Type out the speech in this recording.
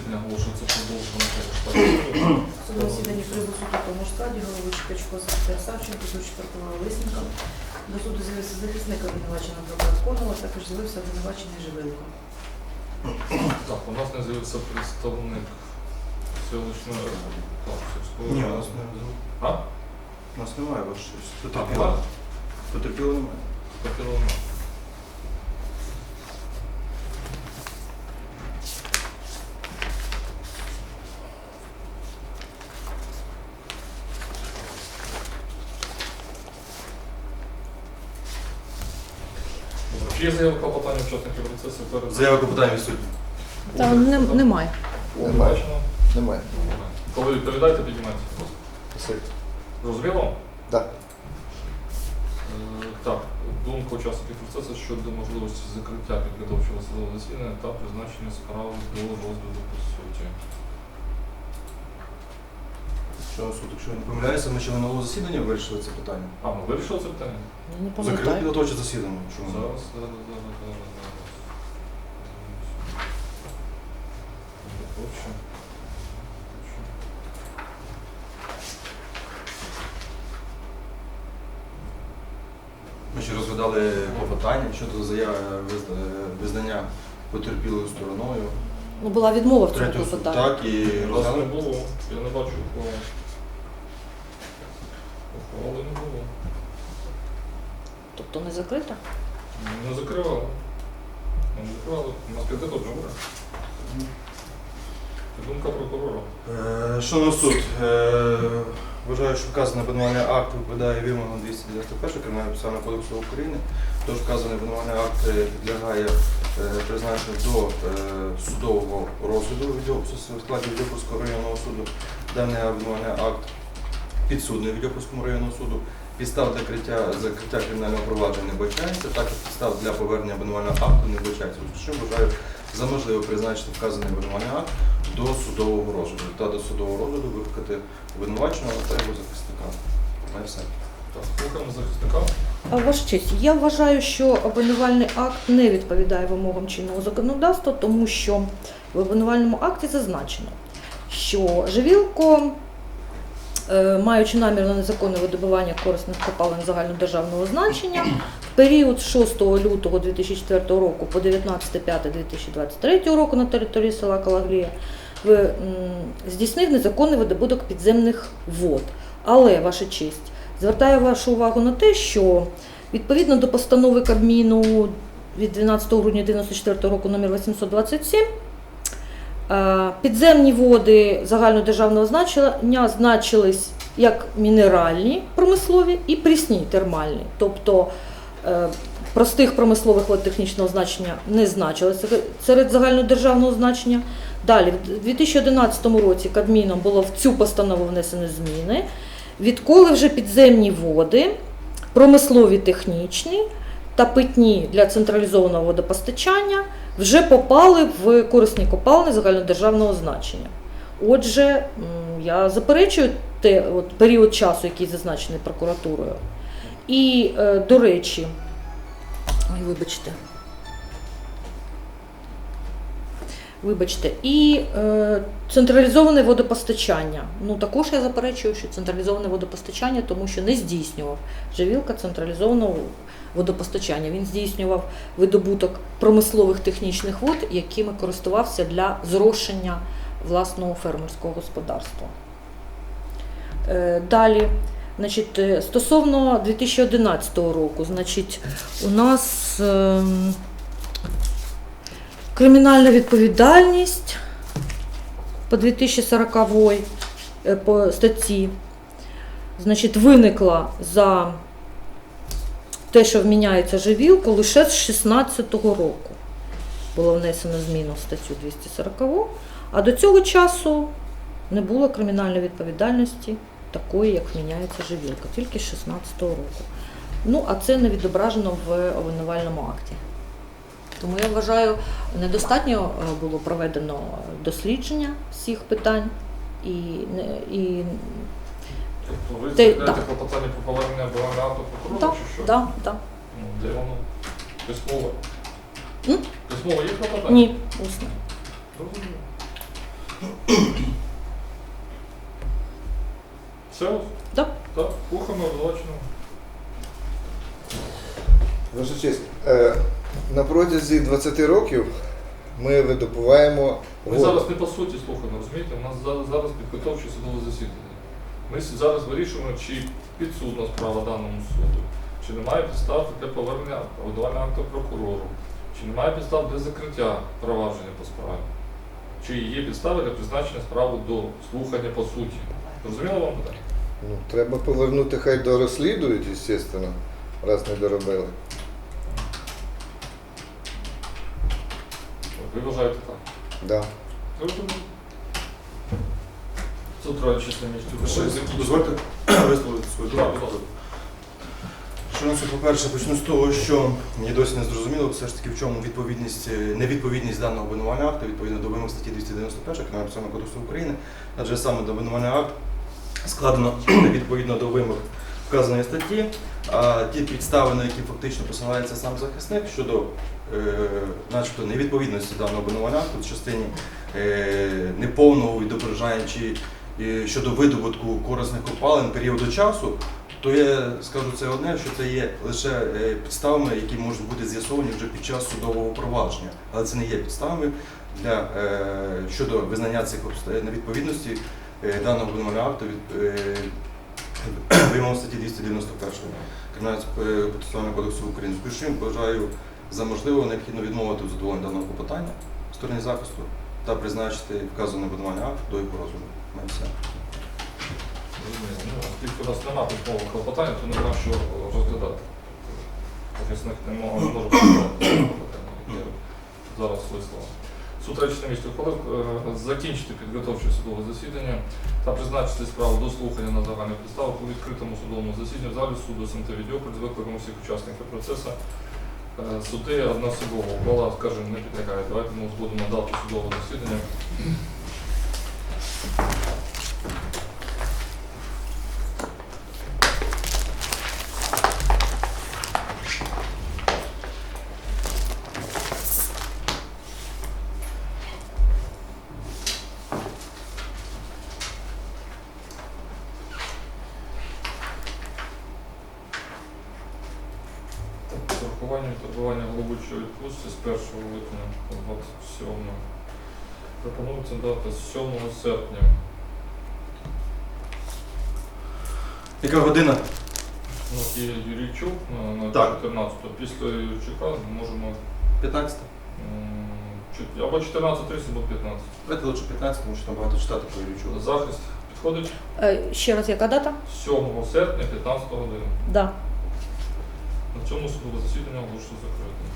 засідання оголошується продовженим того штату. Судове засідання прибув суду тому ж складі, головуючий Качко, секретар Савченко, слідчий прокурор Лисенко. До суду з'явився захисник обвинуваченого прокурор Конова, також з'явився обвинувачений Живилко. Так, у нас не з'явився представник селищної ради. Так, сільської Ні, у нас не А? У нас немає ваш Так, потерпіло. так. Потерпіло немає. Чи є заява клопотання учасників процесу перед Заява клопотання відсутня. Та немає. Немає. Бачено? Немає. Коли відповідаєте, піднімайте. будь ласка. Спасибі. Зрозуміло? Так. Е, Так, думка учасників процесу щодо можливості закриття підготовчого судового засідання та призначення справи до розгляду по суті. Що суд, якщо я не помиляюся, ми ще минулого засідання вирішили це питання. А, ми вирішили це питання? Не Закрили пам'ятаю. підготовче засідання. Що ми? Зараз, зараз, зараз, зараз, зараз. Підготовче. Підготовче. Ми ще розглядали клопотання щодо заяви визна- визнання потерпілою стороною. Ну, була відмова в цьому Третього суду. клопотанні. Так, і Вас не розглянули. було, я не бачу ухвали. Ухвали не було. Тобто не закрита? Не закривали. Не закривали. У нас буде. Це думка прокурора. Е, Шановний суд, е, вважаю, що вказаний обвинувальний акт відповідає вимогам 291 Кримінального процесуального кодексу України. Тож вказаний обвинувальний акт е, підлягає е, до е, судового розгляду в складі Відьопольського районного суду. Даний обвинувальний акт підсудний Відьопольському районному суду. Підстав для закриття, кримінального провадження не бачається, так як підстав для повернення обвинувального акту не бачається. Що вважаю за можливе призначити вказаний обвинувальний акт до судового розгляду та до судового розгляду викликати обвинуваченого та його захисника. На все. Слухаємо Ваша честь, я вважаю, що обвинувальний акт не відповідає вимогам чинного законодавства, тому що в обвинувальному акті зазначено, що Живілко, е, маючи намір на незаконне видобування корисних копалин загальнодержавного значення, в період з 6 лютого 2004 року по 19.05.2023 року на території села Калагрія здійснив незаконний видобуток підземних вод. Але, ваша честь, Звертаю вашу увагу на те, що відповідно до постанови Кабміну від 12 грудня 1994 року номер 827 е, підземні води загальнодержавного значення значились як мінеральні промислові і прісні термальні. Тобто е, простих промислових вод технічного значення не значилось серед загальнодержавного значення. Далі, в 2011 році Кабміном було в цю постанову внесено зміни. Відколи вже підземні води, промислові технічні та питні для централізованого водопостачання вже попали в корисні копалини загальнодержавного значення. Отже, я заперечую те, от, період часу, який зазначений прокуратурою. І, е, до речі, ой, вибачте. Вибачте, і е, централізоване водопостачання. Ну також я заперечую, що централізоване водопостачання, тому що не здійснював Живілка централізованого водопостачання. Він здійснював видобуток промислових технічних вод, якими користувався для зрошення власного фермерського господарства. Е, далі, значить, е, стосовно 2011 року, значить, у нас. ем, Кримінальна відповідальність по 2040 е, по статті значить, виникла за те, що вміняється живілка, лише з 16-го року. Було внесено зміну в статтю 240, а до цього часу не було кримінальної відповідальності такої, як вміняється живілка, тільки з 16-го року. Ну, а це не відображено в обвинувальному акті. Тому я вважаю, недостатньо е, було проведено дослідження всіх питань і, і Тобто ви Ти- заявляєте так. клопотання про повернення акту прокурора так, чи що? да, да. Ну, де воно? Письмове? М? Письмове є клопотання? Ні, усно. Зрозуміло. Все? ось? Так. Так, кухами обвинувачено. Ваша честь, е, на протязі 20 років ми видобуваємо Ми воду. зараз не по суті слухаємо, розумієте? У нас зараз, зараз підготовче судове засідання. Ми зараз вирішуємо, чи підсудна справа даному суду, чи немає підстав для повернення обвинувального акту прокурору, чи немає підстав для закриття провадження по справі, чи є підстави для призначення справи до слухання по суті. Зрозуміло вам питання? Ну, треба повернути, хай дорозслідують, звісно, раз не доробили. Ви вважаєте так? Да. Суд троє місць. Ще Дозвольте висловити свою думку. це, по-перше, почну з того, що мені досі не зрозуміло все ж таки в чому відповідність, е, невідповідність даного обвинувального акту відповідно до вимог статті 291 Кримінального кодексу України, адже саме до акт складено відповідно до вимог вказаної статті, а ті підстави, на які фактично посилається сам захисник щодо е, начебто невідповідності даного обвинувального в частині е, неповного відображення чи е, щодо видобутку корисних копалин періоду часу, то я скажу це одне, що це є лише підставами, які можуть бути з'ясовані вже під час судового провадження, але це не є підставами для щодо визнання цих невідповідності даного обвинувального акту від вимог статті 291 Кримінального е, процесуального кодексу України. Чим вважаю за можливо необхідно відмовити в задоволенні даного клопотання в стороні захисту та призначити вказаний обвинувальний акт до його розгляду. У мене все. Зрозуміло. Ну, Оскільки у нас немає письмового клопотання, то нема що розглядати. Захисник не може не може розглядати клопотання, зараз висловлено. Суд речі на ухвалив закінчити підготовче судове засідання та призначити справу до слухання на загальних підставах у відкритому судовому засіданні в залі суду СМТ Відьополь з викликом усіх учасників процесу. Е, Суди односудового ухвала, скажімо, не підлягає. Давайте ми узгодимо дату судового засідання. З урахуванням турбування головуючої відпустці з 1 липня по 27. Пропонується дата з 7 серпня. Яка година? Ну, є Юрійчук на, на Так. 14 Після Юрійчука можемо 15? м, чот- або 14.30, або 15. Давайте лише 15, тому що там багато читати по Юрійчуку. Захист підходить Е, Ще раз, яка дата? 7 серпня, 15 година. Да. На цьому судове засідання оголошую закритим.